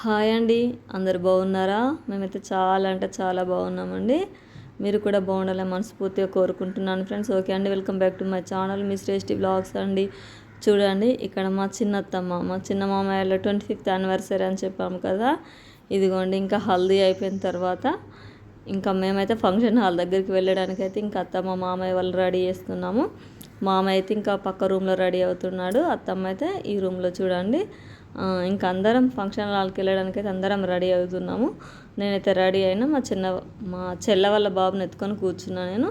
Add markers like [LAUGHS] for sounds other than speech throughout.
Hi అండి. అందరు బాగున్నారా? మేమైతే చాలా అంటే చాలా బాగున్నామండి. మీరు కూడా బాగుండాలని మనస్ఫూర్తిగా కోరుకుంటున్నాను ఫ్రెండ్స్. ఓకే అండి welcome back to my channel. Me Shreshti blogs అండి. చూడండి ఇక్కడ మా చిన్నత్తమ్మ మా చిన్న మామయ్యలో ట్వంటీ ఫిఫ్త్ యానివర్సరీ అని చెప్పాము కదా. ఇదిగోండి ఇంకా హల్దీ అయిపోయిన తర్వాత ఇంకా మేమైతే ఫంక్షన్ హాల్ దగ్గరికి వెళ్ళడానికి అయితే ఇంకా అత్తమ్మ మామయ్య వాళ్ళు రెడీ చేస్తున్నాము. మామయ్య అయితే ఇంకా పక్క రూమ్లో రెడీ అవుతున్నాడు. అత్తమ్మ అయితే ఈ రూమ్లో చూడండి. ఇంకా అందరం ఫంక్షన్ హాల్కి వెళ్ళడానికి అయితే అందరం రెడీ అవుతున్నాము. నేనైతే రెడీ అయినా మా చిన్న మా చెల్ల వాళ్ళ బాబుని ఎత్తుకొని కూర్చున్నా నేను.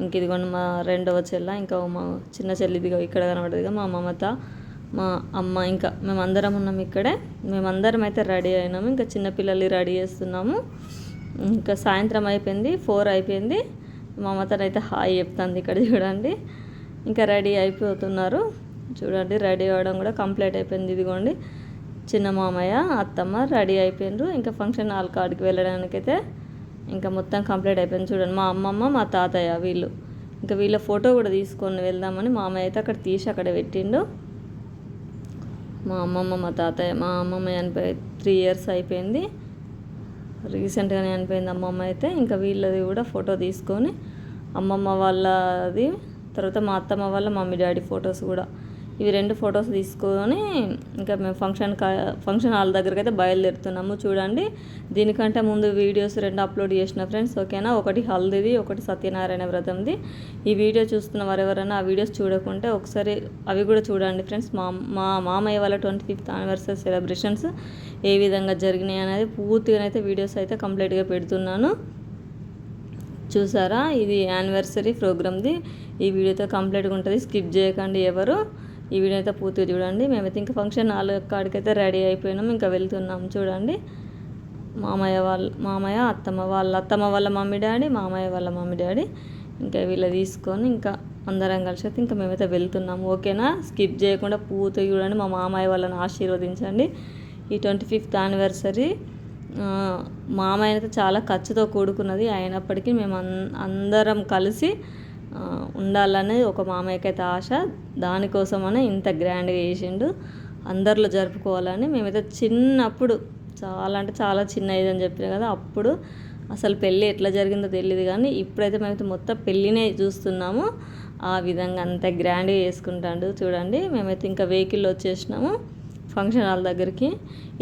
ఇంక ఇదిగోండి మా రెండవ చెల్ల ఇంకా మా చిన్న చెల్లి ఇదిగో ఇక్కడ కనబడదుగా మా మమత మా అమ్మ ఇంకా మేమందరం ఉన్నాం ఇక్కడే. మేమందరం అయితే రెడీ అయినాము ఇంకా చిన్నపిల్లల్ని రెడీ చేస్తున్నాము. ఇంకా సాయంత్రం అయిపోయింది ఫోర్ అయిపోయింది. మమతనైతే హాయ్ చెప్తుంది ఇక్కడ చూడండి. ఇంకా రెడీ అయిపోతున్నారు. చూడండి రెడీ అవ్వడం కూడా కంప్లీట్ అయిపోయింది ఇదిగోండి. చిన్న మామయ్య అత్తమ్మ రెడీ అయిపోయిండ్రు ఇంకా ఫంక్షన్ హాల్ కాడికి వెళ్ళడానికైతే ఇంకా మొత్తం కంప్లీట్ అయిపోయింది. చూడండి మా అమ్మమ్మ మా తాతయ్య వీళ్ళు. ఇంకా వీళ్ళ ఫోటో కూడా తీసుకొని వెళ్దామని మామయ్య అయితే అక్కడ తీసి అక్కడ పెట్టిండు. మా అమ్మమ్మ మా తాతయ్య మా అమ్మమ్మ చనిపోయి త్రీ ఇయర్స్ అయిపోయింది. రీసెంట్గానే చనిపోయింది అమ్మమ్మ అయితే. ఇంకా వీళ్ళది కూడా ఫోటో తీసుకొని అమ్మమ్మ వాళ్ళది తర్వాత మా అత్తమ్మ వాళ్ళ మమ్మీ డాడీ ఫొటోస్ కూడా ఇవి రెండు ఫొటోస్ తీసుకొని ఇంకా మేము ఫంక్షన్ ఫంక్షన్ హాల్ దగ్గరికి అయితే బయలుదేరుతున్నాము. చూడండి దీనికంటే ముందు వీడియోస్ రెండు అప్లోడ్ చేసిన ఫ్రెండ్స్ ఓకేనా? ఒకటి హల్దీది ఒకటి సత్యనారాయణ వ్రతంది. ఈ వీడియో చూస్తున్న వారు ఎవరైనా ఆ వీడియోస్ చూడకుంటే ఒకసారి అవి కూడా చూడండి ఫ్రెండ్స్. మా మా మామయ్య వాళ్ళ ట్వంటీ ఫిఫ్త్ యానివర్సరీ సెలబ్రేషన్స్ ఏ విధంగా జరిగినాయి అనేది పూర్తిగా అయితే వీడియోస్ అయితే కంప్లీట్గా పెడుతున్నాను. చూసారా? ఇది యానివర్సరీ ప్రోగ్రామ్ది ఈ వీడియోతో కంప్లీట్గా ఉంటుంది. స్కిప్ చేయకండి ఎవరు. ఈ వీడియో అయితే పూర్తిగా చూడండి. మేమైతే ఇంకా ఫంక్షన్ నాలుగు కాడికైతే రెడీ అయిపోయినాం. ఇంకా వెళ్తున్నాం చూడండి. మామయ్య వాళ్ళ మామయ్య అత్తమ్మ వాళ్ళ అత్తమ్మ వాళ్ళ మమ్మీ డాడీ మామయ్య వాళ్ళ మమ్మీ డాడీ ఇంకా వీళ్ళ తీసుకొని ఇంకా అందరం కలిసి అయితే ఇంకా మేమైతే వెళ్తున్నాం. ఓకేనా? స్కిప్ చేయకుండా పూర్తిగా చూడండి. మా మామయ్య వాళ్ళని ఆశీర్వదించండి. ఈ ట్వంటీ ఫిఫ్త్ యానివర్సరీ మామయ్య అయితే చాలా ఖర్చుతో కూడుకున్నది. అయినప్పటికీ మేము అందరం కలిసి ఉండాలనేది ఒక మామయ్యకి అయితే ఆశ. దానికోసమని ఇంత గ్రాండ్గా చేసిండు. అందరిలో జరుపుకోవాలని మేమైతే చిన్నప్పుడు చాలా అంటే చాలా చిన్న ఏజ్ అని చెప్పిన కదా అప్పుడు అసలు పెళ్ళి ఎట్లా జరిగిందో తెలియదు కానీ ఇప్పుడైతే మేమైతే మొత్తం పెళ్ళినే చూస్తున్నాము. ఆ విధంగా అంత గ్రాండ్గా చేసుకుంటాడు చూడండి. మేమైతే ఇంకా వెహికల్ వచ్చేసినాము ఫంక్షన్ హాల్ దగ్గరికి.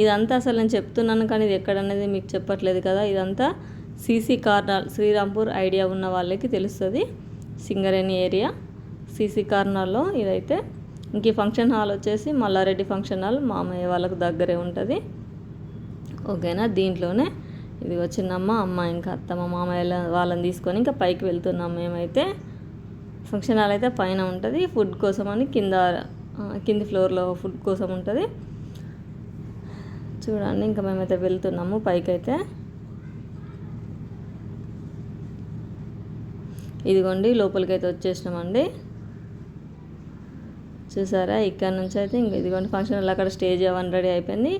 ఇదంతా అసలు నేను చెప్తున్నాను కానీ ఇది ఎక్కడనేది మీకు చెప్పట్లేదు కదా. ఇదంతా సీసీ కార్నర్ శ్రీరాంపూర్ ఐడియా ఉన్న వాళ్ళకి తెలుస్తుంది. సింగరేణి ఏరియా సీసీ కార్నర్లో ఇదైతే. ఇంక ఈ ఫంక్షన్ హాల్ వచ్చేసి మల్లారెడ్డి ఫంక్షన్ హాల్ మామయ్య వాళ్ళకు దగ్గరే ఉంటుంది. ఓకేనా? దీంట్లోనే ఇది వచ్చిందమ్మ అమ్మ ఇంకా అత్తమ్మ మామయ్య వాళ్ళని తీసుకొని ఇంకా పైకి వెళ్తున్నాం మేమైతే. ఫంక్షన్ హాల్ అయితే పైన ఉంటుంది. ఫుడ్ కోసం అని కింద కింది ఫ్లోర్లో ఫుడ్ కోసం ఉంటుంది. చూడండి ఇంకా మేమైతే వెళ్తున్నాము పైకి అయితే ఇదిగోండి లోపలికి అయితే వచ్చేసినామండి. చూసారా ఇక్కడ నుంచి అయితే ఇంక ఇదిగోండి ఫంక్షన్ అక్కడ స్టేజ్ అవన్నీ రెడీ అయిపోయింది.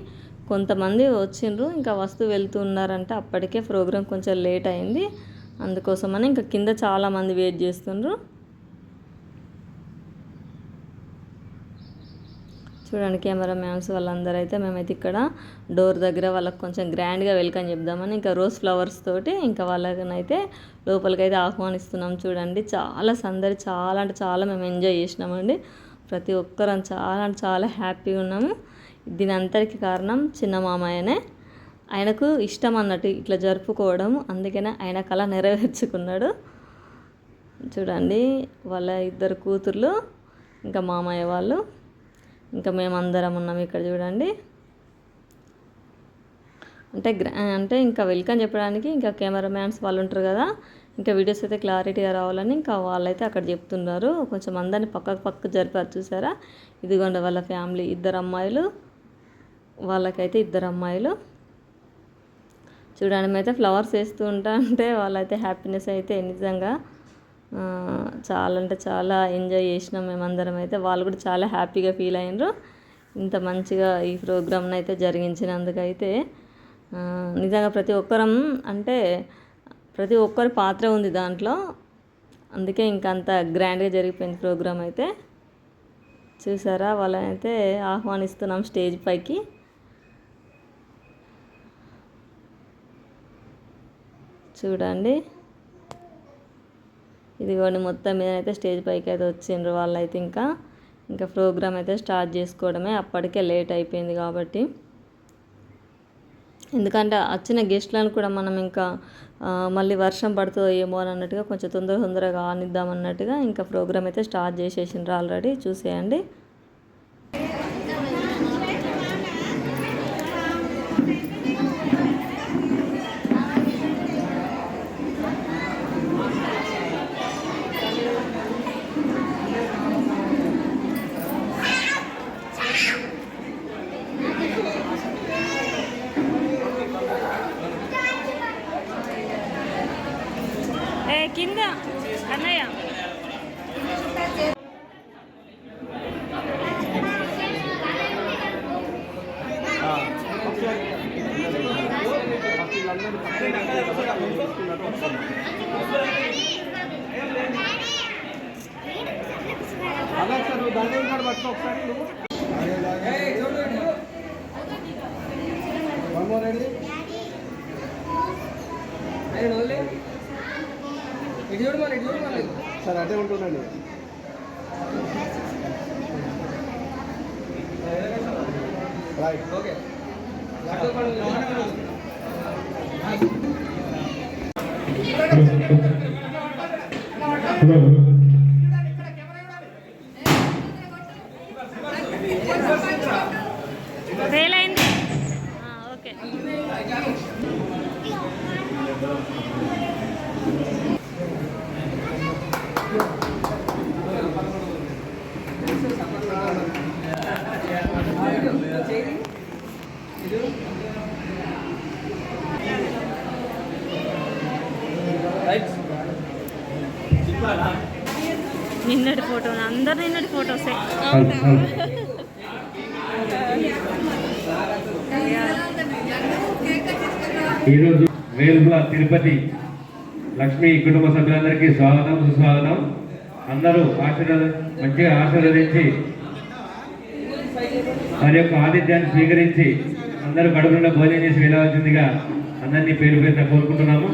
కొంతమంది వచ్చిండ్రు ఇంకా వస్తూ వెళ్తున్నారంటే అప్పటికే ప్రోగ్రామ్ కొంచెం లేట్ అయింది. అందుకోసమని ఇంకా కింద చాలామంది వెయిట్ చేస్తుండ్రు. చూడండి కెమెరా మ్యాన్స్ వాళ్ళందరూ అయితే మేమైతే ఇక్కడ డోర్ దగ్గర వాళ్ళకి కొంచెం గ్రాండ్గా వెల్కమ్ చెప్దామని ఇంకా రోజ్ ఫ్లవర్స్ తోటి ఇంకా వాళ్ళకనైతే లోపలికైతే ఆహ్వానిస్తున్నాం చూడండి. చాలా సందడి చాలా అంటే చాలా మేము ఎంజాయ్ చేసినామండి. ప్రతి ఒక్కరం చాలా అంటే చాలా హ్యాపీగా ఉన్నాము. దీని అంతటికి కారణం చిన్న మామయ్యనే. ఆయనకు ఇష్టం అన్నట్టు ఇట్లా జరుపుకోవడం అందుకనే ఆయన కళ నెరవేర్చుకున్నాడు. చూడండి వాళ్ళ ఇద్దరు కూతుర్లు ఇంకా మామయ్య వాళ్ళు. ఇంకా మేమందరం ఉన్నాం ఇక్కడ చూడండి. అంటే అంటే ఇంకా వెల్కమ్ చెప్పడానికి ఇంకా కెమెరామ్యాన్స్ వాళ్ళు ఉంటారు కదా. ఇంకా వీడియోస్ అయితే క్లారిటీగా రావాలని ఇంకా వాళ్ళైతే అక్కడ చెప్తున్నారు. కొంచెం అందరిని పక్కకు పక్క జరిపారు చూసారా? ఇదిగోండి వాళ్ళ ఫ్యామిలీ ఇద్దరు అమ్మాయిలు. వాళ్ళకైతే ఇద్దరు అమ్మాయిలు. చూడండి మేమైతే ఫ్లవర్స్ వేస్తూ ఉంటా అంటే వాళ్ళైతే హ్యాపీనెస్ అయితే నిజంగా చాలా అంటే చాలా ఎంజాయ్ చేసినాం మేమందరం అయితే. వాళ్ళు కూడా చాలా హ్యాపీగా ఫీల్ అయినరు. ఇంత మంచిగా ఈ ప్రోగ్రామ్ని అయితే జరిగించినందుకైతే నిజంగా ప్రతి ఒక్కరం అంటే ప్రతి ఒక్కరి పాత్ర ఉంది దాంట్లో. అందుకే ఇంకంత గ్రాండ్గా జరిగిపోయింది ప్రోగ్రామ్ అయితే. చూసారా? వాళ్ళనైతే ఆహ్వానిస్తున్నాం స్టేజ్ పైకి. చూడండి. ఇదిగోండి మొత్తం మీద అయితే స్టేజ్ పైకి అయితే వచ్చిండ్రు వాళ్ళైతే ఇంకా. ఇంకా ప్రోగ్రామ్ అయితే స్టార్ట్ చేసుకోవడమే. అప్పటికే లేట్ అయిపోయింది కాబట్టి. ఎందుకంటే వచ్చిన గెస్ట్లను కూడా మనం ఇంకా మళ్ళీ వర్షం పడుతుందో ఏమో అని అన్నట్టుగా కొంచెం తొందర తొందరగా ఆనిద్దాం అన్నట్టుగా ఇంకా ప్రోగ్రామ్ అయితే స్టార్ట్ చేసేసిండ్రు ఆల్రెడీ. చూసేయండి. కింద. అన్నయ్య. అలా సార్ నువ్వు దండం కాడ పట్టుకో ఒకసారి నువ్వు more ready? సార్ అటే ఉంటుందండి. రైట్ ఓకే అయింది ఓకే నిన్నటి ఫోటో అందరు నిన్నటి ఫోటోసే ఈరోజు వేలుపుల తిరుపతి లక్ష్మి కుటుంబ సభ్యులందరికీ స్వాగతం సుస్వాగతం. అందరూ ఆశీర్వాద మంచిగా ఆశీర్వదించి వారి యొక్క ఆతిథ్యాన్ని స్వీకరించి అందరూ కడుపులో భోజనం చేసి వెళ్ళవలసిందిగా అందరినీ పేరు పేరున కోరుకుంటున్నాము.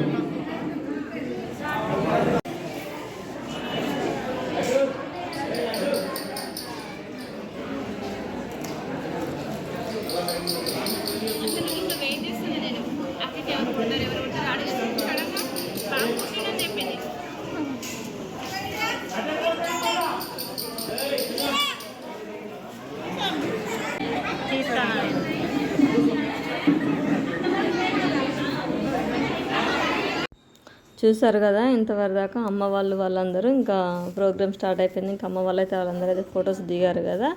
చూసారు కదా ఇంతవరకు దాకా అమ్మ వాళ్ళు వాళ్ళందరూ ఇంకా ప్రోగ్రామ్ స్టార్ట్ అయిపోయింది. ఇంకా అమ్మ వాళ్ళు అయితే వాళ్ళందరూ అయితే ఫొటోస్ దిగారు కదా.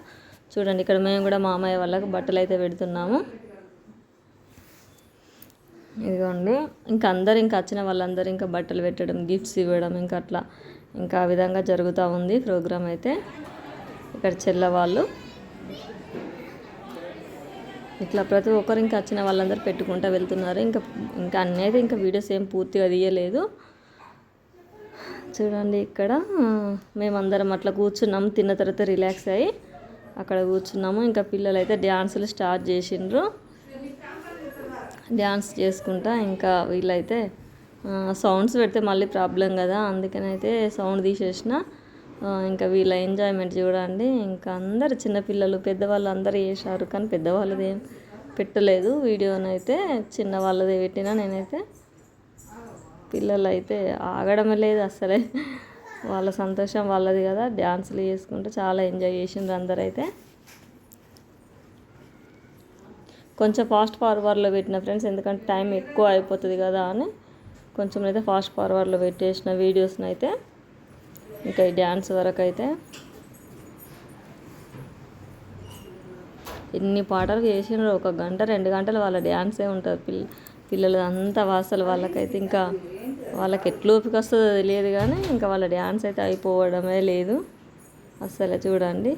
చూడండి ఇక్కడ మేము కూడా మామయ్య వాళ్ళకి బట్టలు అయితే పెడుతున్నాము. ఇదిగోండి ఇంకా అందరు ఇంకా వచ్చిన వాళ్ళందరూ ఇంకా బట్టలు పెట్టడం గిఫ్ట్స్ ఇవ్వడం ఇంకా అట్లా ఇంకా ఆ విధంగా జరుగుతూ ఉంది ప్రోగ్రామ్ అయితే. ఇక్కడ చెల్లవాళ్ళు ఇట్లా ప్రతి ఒక్కరు ఇంకా వచ్చిన వాళ్ళందరూ పెట్టుకుంటూ వెళ్తున్నారు. ఇంకా ఇంకా అన్నీ అయితే ఇంకా వీడియోస్ ఏం పూర్తిగా తీయలేదు. చూడండి ఇక్కడ మేమందరం అట్లా కూర్చున్నాము. తిన్న తర్వాత రిలాక్స్ అయ్యి అక్కడ కూర్చున్నాము. ఇంకా పిల్లలు అయితే డ్యాన్సులు స్టార్ట్ చేసిండ్రు. డ్యాన్స్ చేసుకుంటా ఇంకా వీళ్ళైతే సౌండ్స్ పెడితే మళ్ళీ ప్రాబ్లం కదా. అందుకని అయితే సౌండ్ తీసేసిన. ఇంకా వీళ్ళ ఎంజాయ్మెంట్ చూడండి. ఇంకా అందరు చిన్నపిల్లలు పెద్దవాళ్ళు అందరూ చేశారు. కానీ పెద్దవాళ్ళది ఏం పెట్టలేదు. వీడియోనైతే చిన్న వాళ్ళది పెట్టినా నేనైతే. పిల్లలు అయితే ఆగడమే లేదు అసలే. వాళ్ళ సంతోషం వాళ్ళది కదా. డ్యాన్సులు చేసుకుంటూ చాలా ఎంజాయ్ చేసిండ్రు అందరైతే. కొంచెం ఫాస్ట్ ఫార్వర్డ్లో పెట్టిన ఫ్రెండ్స్ ఎందుకంటే టైం ఎక్కువ అయిపోతుంది కదా అని కొంచెం అయితే ఫాస్ట్ ఫార్వర్డ్లో పెట్టేసిన వీడియోస్ని అయితే ఇంకా ఈ డ్యాన్స్ వరకు అయితే ఎన్ని పాటలు చేసినారు ఒక గంట రెండు గంటలు వాళ్ళ డ్యాన్సే ఉంటుంది. పిల్ల పిల్లలు అంతా వాసలు వాళ్ళకైతే ఇంకా వాళ్ళకి ఎట్లా ఓపిక వస్తుందో తెలియదు కానీ ఇంకా వాళ్ళ డ్యాన్స్ అయితే అయిపోవడమే లేదు. అసలు చూడండి.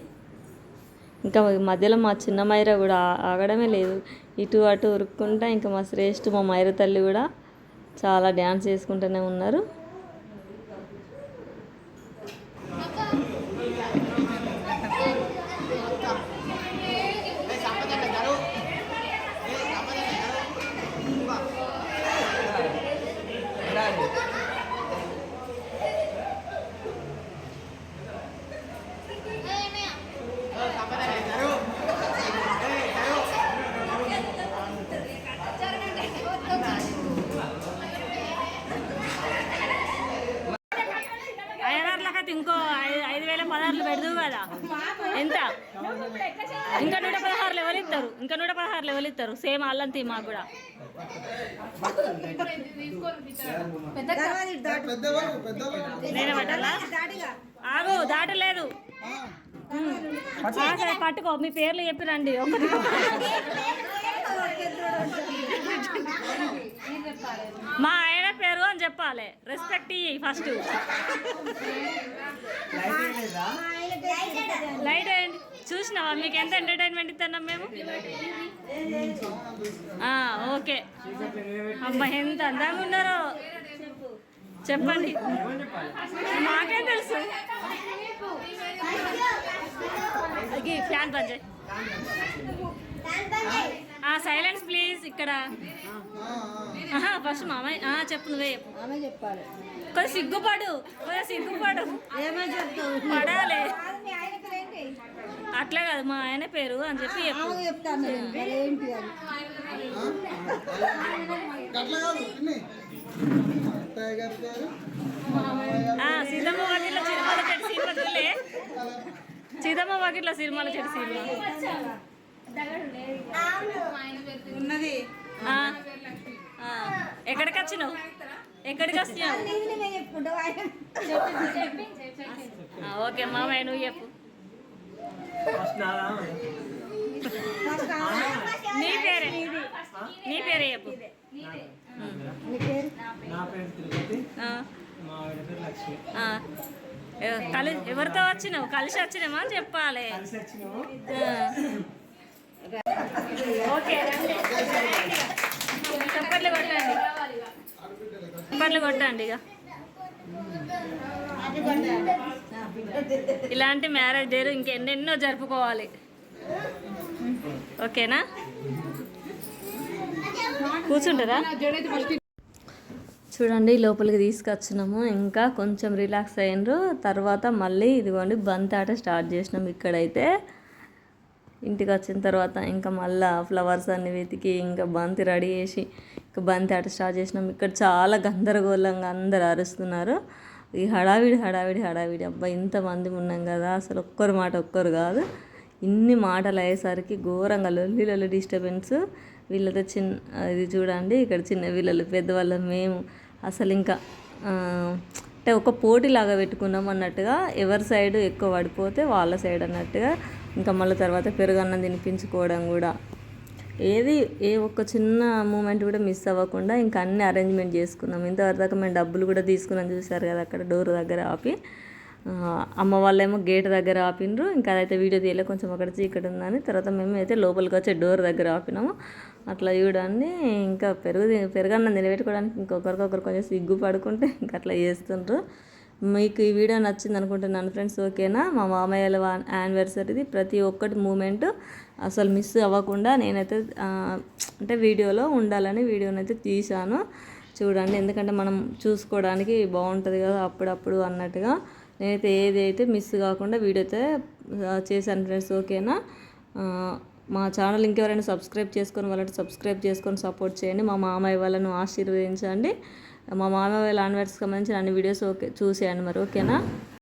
ఇంకా మధ్యలో మా చిన్న మైర కూడా ఆగడమే లేదు. ఇటు అటు ఉరుక్కుంటా ఇంకా మా శ్రేష్ఠ మా మైర తల్లి కూడా చాలా డ్యాన్స్ చేసుకుంటూనే ఉన్నారు. ఇంకో ఐదు వేల పదహారులు పెడదు కదా. ఎంత? ఇంకా నూట పదహారు లెవెల్ ఇస్తారు? ఇంకా నూట పదహారు లెవెల్ ఇస్తారు? సేమ్ అల్లంతి మాకు కూడా. నేను పట్టాలా? ఆగు దాటలేదు. పట్టుకో. మీ పేర్లు చెప్పి రండి. ఒకటి మా ఆయన పేరు అని చెప్పాలి. రెస్పెక్ట్ ఇయ్యి ఫస్ట్ లైట్ వేయండి చూసినావా? మీకు ఎంత ఎంటర్టైన్మెంట్ ఇస్తున్నాం మేము? ఓకే. అమ్మా ఎంత అందంగా ఉన్నారో. చెప్పండి. మాకేం తెలుసు? అది ఫ్యాన్ బంద్ చేయి. సైలెన్స్ ప్లీజ్ ఇక్కడ. ఫస్ట్ మామయ్య ఆ, చెప్పు నువ్వే చెప్పు. ఆమె చెప్పాలి. కొంచెం సిగ్గుపడు కొంచెం సిగ్గుపడు. ఏమో చెప్తావు? పడాలి. అట్లా కాదు మా ఆయన పేరు అని చెప్పి చెప్తాను ఆ, సీతమ్మ చూడలే సీతమ్మ వాకిట్లో సినిమాల చెట్టు సినిమా. ఉన్నది. ఆ, ఆ, ఎక్కడికి వచ్చినావు? ఎక్కడికి వచ్చినావు? ఓకే మామయ్య నువ్వు చెప్పు. నీ పేరే? నీ పేరే చెప్పు. నీ పేరు నా పేరు తిరుపతి. ఆ, మా పేరు లక్ష్మి. ఆ. ఎవ- కలి ఎవరితో వచ్చినావు? కలిసి వచ్చినామా అని చెప్పాలి. కలిసి. ఓకే. చప్పట్లు కొట్టండి. చప్పట్లు కొట్టండి ఇక. ఇలాంటి మ్యారేజ్ డేలు ఇంకెన్నెన్నో జరుపుకోవాలి. ఓకేనా? కూర్చుంటారా? చూడండి లోపలికి తీసుకొచ్చినాము. ఇంకా కొంచెం రిలాక్స్ అయినరు తర్వాత మళ్ళీ ఇదిగోండి బంతి ఆట స్టార్ట్ చేసినాం ఇక్కడైతే. ఇంటికి వచ్చిన తర్వాత ఇంకా మళ్ళా ఫ్లవర్స్ అన్ని వెతికి ఇంకా బంతి రెడీ చేసి ఇంకా బంతి ఆట స్టార్ట్ చేసినాం. ఇక్కడ చాలా గందరగోళంగా అందరు అరుస్తున్నారు. ఈ హడావిడి హడావిడి హడావిడి. అబ్బా ఇంతమంది ఉన్నాం కదా అసలు ఒక్కరు మాట ఒక్కరు కాదు. ఇన్ని మాటలు అయ్యేసరికి ఘోరంగా లొల్లి లొల్లి డిస్టర్బెన్స్ వీళ్ళతో చిన్న ఇది చూడండి ఇక్కడ చిన్న వీళ్ళలు పెద్దవాళ్ళం మేము. అసలు ఇంకా అంటే ఒక పోటీలాగా పెట్టుకున్నాం అన్నట్టుగా ఎవరి సైడ్ ఎక్కువ పడిపోతే వాళ్ళ సైడ్ అన్నట్టుగా ఇంకా మళ్ళీ తర్వాత పెరుగన్నం తినిపించుకోవడం కూడా. ఏది ఏ ఒక్క చిన్న మూమెంట్ కూడా మిస్ అవ్వకుండా ఇంకా అన్ని అరేంజ్మెంట్ చేసుకున్నాం ఇంతవరకు దాకా మేము డబ్బులు కూడా తీసుకున్నాం చూసారు కదా అక్కడ డోర్ దగ్గర ఆపి. అమ్మ వాళ్ళేమో గేట్ దగ్గర ఆపిండ్రు. ఇంకా అదైతే వీడియో తీయలే కొంచెం అక్కడ చీకటి ఉందని. తర్వాత మేము అయితే లోపలికి వచ్చే డోర్ దగ్గర ఆపినాము. అట్లా చూడండి. ఇంకా పెరుగు తి- పెరుగన్నం నిలబెట్టుకోవడానికి ఇంకొకరికొకరు కొంచెం సిగ్గు పడుకుంటే [LAUGHS] ఇంకా అట్లా చేస్తుండ్రు. మీకు ఈ వీడియో నచ్చింది అనుకుంటున్నాను ఫ్రెండ్స్ ఓకేనా? మా మామయ్యల యానివర్సరీది ప్రతి ఒక్కటి మూమెంట్ అసలు మిస్ అవ్వకుండా నేనైతే అంటే వీడియోలో ఉండాలని వీడియోనైతే తీశాను. చూడండి ఎందుకంటే మనం చూసుకోవడానికి బాగుంటుంది కదా అప్పుడప్పుడు అన్నట్టుగా. నేనైతే ఏది అయితే మిస్ కాకుండా వీడియో అయితే చేశాను ఫ్రెండ్స్ ఓకేనా? మా ఛానల్ ఇంకెవరైనా సబ్స్క్రైబ్ చేసుకొని వాళ్ళని సబ్స్క్రైబ్ చేసుకొని సపోర్ట్ చేయండి. మా మామయ్య వాళ్ళను ఆశీర్వదించండి. మా మామయ్య వాళ్ళ యానివర్సరీకి సంబంధించిన అన్ని వీడియోస్ ఓకే చూసేయండి మరి ఓకేనా?